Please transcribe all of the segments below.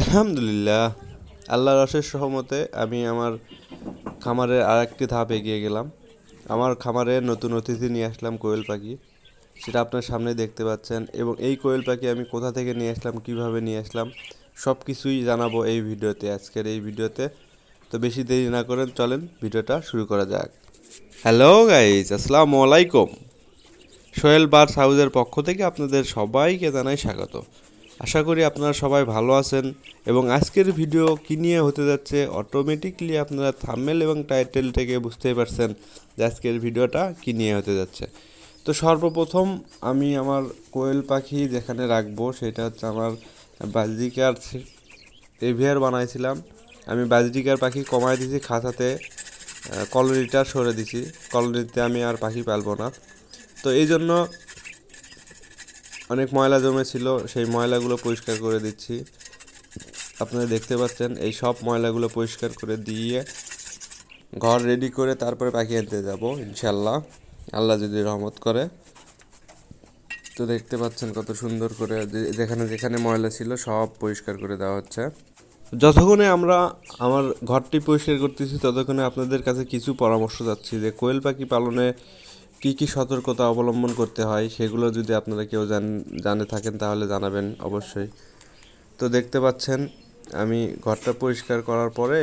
আলহামদুলিল্লাহ, আল্লাহর অশেষ সহমতে আমি আমার খামারের আর একটি ধাপ এগিয়ে গেলাম। আমার খামারে নতুন অতিথি নিয়ে আসলাম কোয়েল পাখি। সেটা আপনার সামনে দেখতে পাচ্ছেন এবং এই কোয়েল পাখি আমি কোথা থেকে নিয়ে আসলাম, কীভাবে নিয়ে আসলাম সব কিছুই জানাব এই ভিডিওতে, আজকের এই ভিডিওতে। তো বেশি দেরি না করেন চলেন ভিডিওটা শুরু করা যাক। হ্যালো গাইজ, আসসালামু আলাইকুম। সোহেল বার্স হাউসের পক্ষ থেকে আপনাদের সবাইকে জানাই স্বাগত। আশা করি আপনারা সবাই ভালো আছেন এবং আজকের ভিডিও কী নিয়ে হতে যাচ্ছে অটোমেটিকলি আপনারা থাম্বনেল এবং টাইটেল থেকে বুঝতেই পারছেন যে আজকের ভিডিওটা কী নিয়ে হতে যাচ্ছে। তো সর্বপ্রথম আমি আমার কোয়েল পাখি যেখানে রাখব সেটা হচ্ছে আমার বাজিকার এভিয়ার বানাইছিলাম। আমি বাজরিকার পাখি কমায় দিয়েছি খাঁচাতে কলোনিটা সরে দিছি। কলোনিতে আমি আর পাখি পালবো না। তো এই জন্য অনেক ময়লা জমেছিল, সেই ময়লাগুলো পরিষ্কার করে দিচ্ছি। আপনারা দেখতে পাচ্ছেন, এই সব ময়লাগুলো পরিষ্কার করে দিয়ে ঘর রেডি করে তারপরে পাখি আনতে যাব ইনশাল্লাহ আল্লাহ যদি রহমত করে। তো দেখতে পাচ্ছেন কত সুন্দর করে যেখানে যেখানে ময়লা ছিল সব পরিষ্কার করে দেওয়া হচ্ছে। যতক্ষণে আমরা আমার ঘরটি পরিষ্কার করতেছি, ততক্ষণে আপনাদের কাছে কিছু পরামর্শ যাচ্ছি যে, কোয়েল পাখি পালনে কী কী সতর্কতা অবলম্বন করতে হয় সেগুলো যদি আপনারা কেউ জান, জানে থাকেন তাহলে জানাবেন অবশ্যই। তো দেখতে পাচ্ছেন, আমি ঘরটা পরিষ্কার করার পরে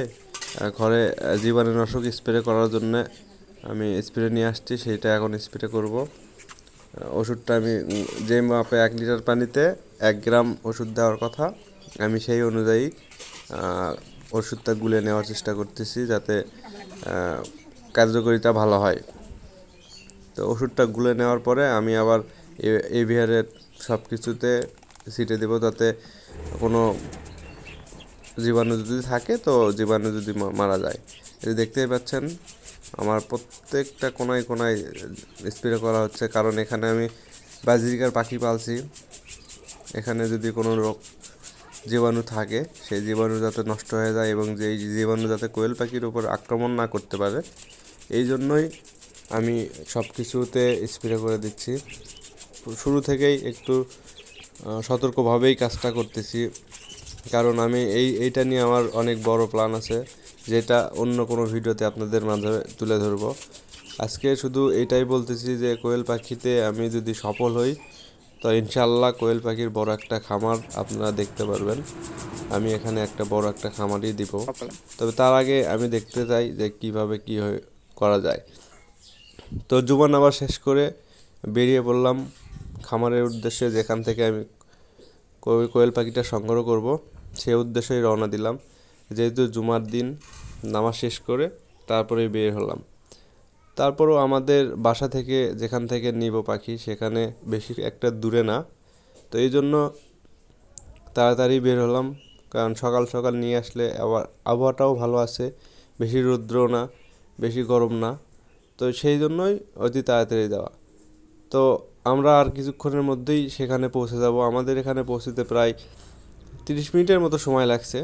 ঘরে জীবাণুনাশক স্প্রে করার জন্য আমি স্প্রে নিয়ে আসছি, সেইটা এখন স্প্রে করব। ওষুধটা আমি, যে মাপে এক লিটার পানিতে এক গ্রাম ওষুধ দেওয়ার কথা, আমি সেই অনুযায়ী ওষুধটা গুলে নেওয়ার চেষ্টা করতেছি যাতে কার্যকারিতা ভালো হয়। তো ওষুধটা গুলে নেওয়ার পরে আমি আবার এভিয়ারের সব কিছুতে ছিটে দেবো যাতে কোনো জীবাণু যদি থাকে তো জীবাণু যদি মারা যায়। এই দেখতেই পাচ্ছেন, আমার প্রত্যেকটা কোনায় কোনায় স্প্রে করা হচ্ছে। কারণ এখানে আমি বাজিকার পাখি পালছি। এখানে যদি কোনো রোগ জীবাণু থাকে, সেই জীবাণু যাতে নষ্ট হয়ে যায় এবং যেই জীবাণু যাতে কোয়েল পাখির উপর আক্রমণ না করতে পারে, এই জন্যই আমি সব কিছুতে স্প্রে করে দিচ্ছি। শুরু থেকেই একটু সতর্কভাবেই কাজটা করতেছি। কারণ আমি এই এইটা নিয়ে আমার অনেক বড় প্ল্যান আছে যেটা অন্য কোনো ভিডিওতে আপনাদের মাঝে তুলে ধরবো। আজকে শুধু এটাই বলতেছি যে কোয়েল পাখিতে আমি যদি সফল হই তো ইনশাল্লাহ কোয়েল পাখির বড় একটা খামার আপনারা দেখতে পারবেন। আমি এখানে একটা বড় একটা খামারই দিব। তবে তার আগে আমি দেখতে চাই যে কীভাবে কি হয়ে- করা যায়। তো জুবান আবার শেষ করে বেরিয়ে পড়লাম খামারের উদ্দেশ্যে, যেখান থেকে আমি কোয়েল পাখিটা সংগ্রহ করব। সে উদ্দেশ্যেই রওনা দিলাম। যেহেতু জুমার দিন নামাজ শেষ করে তারপরে বের হলাম। তারপরও আমাদের বাসা থেকে, যেখান থেকে নিব পাখি, সেখানে বেশি একটা দূরে না। তো এই জন্য তাড়াতাড়ি বের হলাম। কারণ সকাল সকাল নিয়ে আসলে আবার আবহাওয়াটাও ভালো আছে। বেশি রৌদ্র না, বেশি গরম না। তো সেই জন্যই অতি তাড়াতাড়ি দেওয়া তো আমরা আর কিছুক্ষণের মধ্যেই সেখানে পৌঁছে যাব। আমাদের এখানে পৌঁছতে প্রায় তিরিশ মিনিটের মতো সময় লাগছে।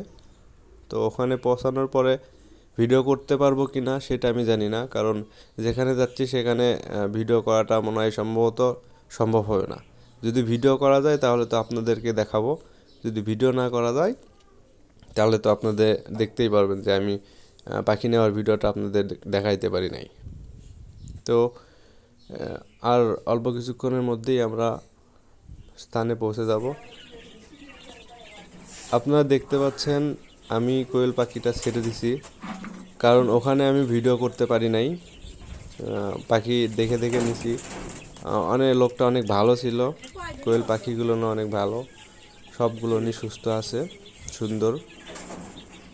তো ওখানে পৌঁছানোর পরে ভিডিও করতে পারব কি না সেটা আমি জানি না। কারণ যেখানে যাচ্ছি সেখানে ভিডিও করাটা মনে হয় সম্ভবত সম্ভব হবে না। যদি ভিডিও করা যায় তাহলে তো আপনাদেরকে দেখাবো। যদি ভিডিও না করা যায় তাহলে তো আপনাদের দেখতেই পারবেন যে আমি পাখি নেওয়ার ভিডিওটা আপনাদের দেখাইতে পারি নাই। তো আর অল্প কিছুক্ষণের মধ্যেই আমরা স্থানে পৌঁছে যাব। আপনারা দেখতে পাচ্ছেন আমি কোয়েল পাখিটা ছেড়ে দিছি, কারণ ওখানে আমি ভিডিও করতে পারি নাই। পাখি দেখে দেখে নিছি। অনেক লোকটা অনেক ভালো ছিল, কোয়েল পাখিগুলো না অনেক ভালো, সবগুলো নিয়ে সুস্থ আছে, সুন্দর।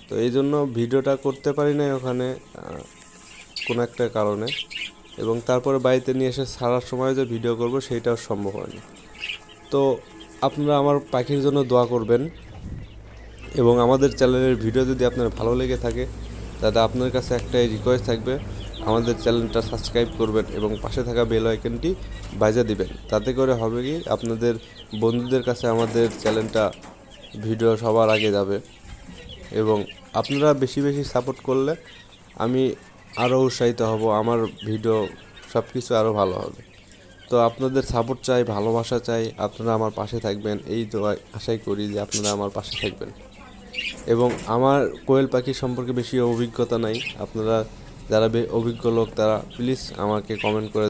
তো এই জন্য ভিডিওটা করতে পারি নাই ওখানে কোনো একটা কারণে। এবং তারপরে বাড়িতে নিয়ে এসে ছাড়ার সময় যে ভিডিও করব, সেইটাও সম্ভব হয়নি। তো আপনারা আমার পাখির জন্য দোয়া করবেন এবং আমাদের চ্যানেলের ভিডিও যদি আপনার ভালো লেগে থাকে, তাহলে আপনার কাছে একটাই রিকোয়েস্ট থাকবে, আমাদের চ্যানেলটা সাবস্ক্রাইব করবেন এবং পাশে থাকা বেল আইকনটি বাজা দিবেন। তাতে করে হবে কি, আপনাদের বন্ধুদের কাছে আমাদের চ্যানেলটা ভিডিও সবার আগে যাবে এবং আপনারা বেশি বেশি সাপোর্ট করলে আমি আরও উৎসাহিত হব, আমার ভিডিও সব কিছু আরও ভালো হবে। তো আপনাদের সাপোর্ট চাই, ভালোবাসা চাই, আপনারা আমার পাশে থাকবেন, এই তো আশাই করি যে আপনারা আমার পাশে থাকবেন। এবং আমার কোয়েল পাখি সম্পর্কে বেশি অভিজ্ঞতা নাই, আপনারা যারা অভিজ্ঞ লোক তারা প্লিজ আমাকে কমেন্ট করে